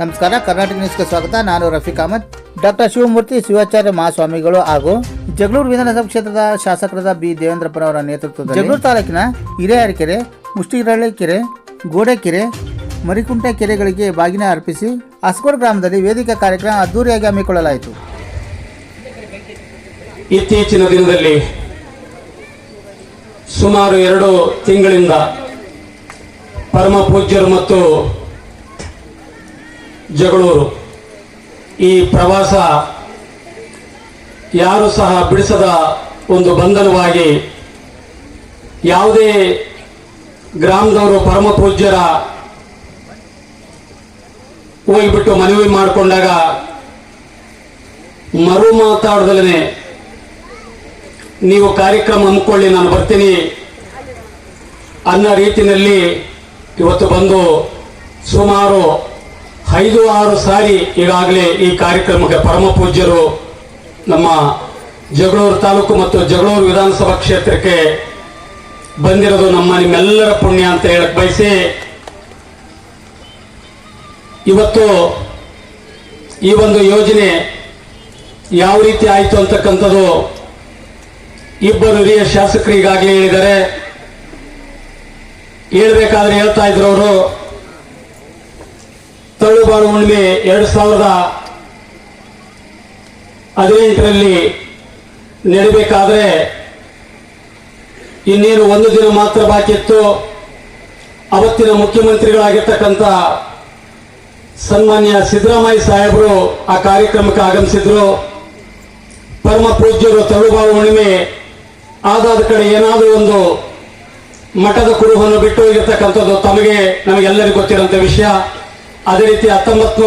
ನಮಸ್ಕಾರ, ಕರ್ನಾಟಕ ನ್ಯೂಸ್ಗೆ ಸ್ವಾಗತ. ನಾನು ರಫೀಕ್ ಅಹಮದ್. ಡಾಕ್ಟರ್ ಶಿವಮೂರ್ತಿ, ಶಿವಾಚಾರ್ಯ ಮಹಾಸ್ವಾಮಿಗಳು ಹಾಗೂ ಜಗಳೂರು ವಿಧಾನಸಭಾ ಕ್ಷೇತ್ರದ ಶಾಸಕರಾದ ಬಿ. ದೇವೇಂದ್ರಪ್ಪನವರ ನೇತೃತ್ವದಲ್ಲಿ ಜಗಳೂರು ತಾಲೂಕಿನ ಹಿರೇಹರಕೆರೆ ಮುಷ್ಟಿರಳ್ಳಿ ಕೆರೆ ಗೋಡೆಕೆರೆ ಮರಿಕುಂಟೆ ಕೆರೆಗಳಿಗೆ ಬಾಗಿನ ಅರ್ಪಿಸಿ ಅಸ್ಕೋರ್ ಗ್ರಾಮದಲ್ಲಿ ವೇದಿಕೆ ಕಾರ್ಯಕ್ರಮ ಅದ್ದೂರಿಯಾಗಿ ಹಮ್ಮಿಕೊಳ್ಳಲಾಯಿತು. ಇತ್ತೀಚಿನ ದಿನದಲ್ಲಿ ಸುಮಾರು ಎರಡು ತಿಂಗಳಿಂದ ಪರಮ ಪೂಜ್ಯರು ಮತ್ತು ಜಗಳೂರು. ಈ ಪ್ರವಾಸ ಯಾರು ಸಹ ಬಿಡಿಸದ ಒಂದು ಬಂಧನವಾಗಿ ಯಾವುದೇ ಗ್ರಾಮದವರು ಪರಮ ಪೂಜ್ಯರ ಹೋಗಿಬಿಟ್ಟು ಮನವಿ ಮಾಡಿಕೊಂಡಾಗ ಮರು ಮಾತಾಡದಲ್ಲೇ ನೀವು ಕಾರ್ಯಕ್ರಮ ಹಮ್ಮಿಕೊಳ್ಳಿ, ನಾನು ಬರ್ತೀನಿ ಅನ್ನೋ ರೀತಿಯಲ್ಲಿ ಇವತ್ತು ಬಂದು ಸುಮಾರು ಐದು ಆರು ಸಾರಿ ಈಗಾಗಲೇ ಈ ಕಾರ್ಯಕ್ರಮಕ್ಕೆ ಪರಮ ಪೂಜ್ಯರು ನಮ್ಮ ಜಗಳೂರು ತಾಲೂಕು ಮತ್ತು ಜಗಳೂರು ವಿಧಾನಸಭಾ ಕ್ಷೇತ್ರಕ್ಕೆ ಬಂದಿರೋದು ನಮ್ಮ ನಿಮ್ಮೆಲ್ಲರ ಪುಣ್ಯ ಅಂತ ಹೇಳಕ್ ಬಯಸಿ ಇವತ್ತು ಈ ಒಂದು ಯೋಜನೆ ಯಾವ ರೀತಿ ಆಯಿತು ಅಂತಕ್ಕಂಥದ್ದು ಇಬ್ಬರು ಹಿರಿಯ ಶಾಸಕರು ಈಗಾಗಲೇ ಹೇಳಿದ್ದಾರೆ. ಹೇಳ್ಬೇಕಾದ್ರೆ ಹೇಳ್ತಾ ಇದ್ರು ಅವರು ತಳ್ಳುಬಾಳು ಹುಣ್ಣಿಮೆ ಎರಡ್ ಸಾವಿರದ ಹದಿನೆಂಟರಲ್ಲಿ ನಡಿಬೇಕಾದ್ರೆ ಇನ್ನೇನು ಒಂದು ದಿನ ಮಾತ್ರ ಬಾಕಿ ಇತ್ತು. ಅವತ್ತಿನ ಮುಖ್ಯಮಂತ್ರಿಗಳಾಗಿರ್ತಕ್ಕಂಥ ಸನ್ಮಾನ್ಯ ಸಿದ್ದರಾಮಯ್ಯ ಸಾಹೇಬರು ಆ ಕಾರ್ಯಕ್ರಮಕ್ಕೆ ಆಗಮಿಸಿದ್ರು. ಪರಮ ಪೂಜ್ಯರು ತಳುಬಾಳು ಹುಣ್ಣಿಮೆ ಆದಾದ ಕಡೆ ಏನಾದರೂ ಒಂದು ಮಠದ ಕುರುಹನ್ನು ಬಿಟ್ಟು ಹೋಗಿರ್ತಕ್ಕಂಥದ್ದು ತಮಗೆ ನಮಗೆಲ್ಲರಿಗೂ ಗೊತ್ತಿರೋಂಥ ವಿಷಯ. ಅದೇ ರೀತಿ ಹತ್ತೊಂಬತ್ತು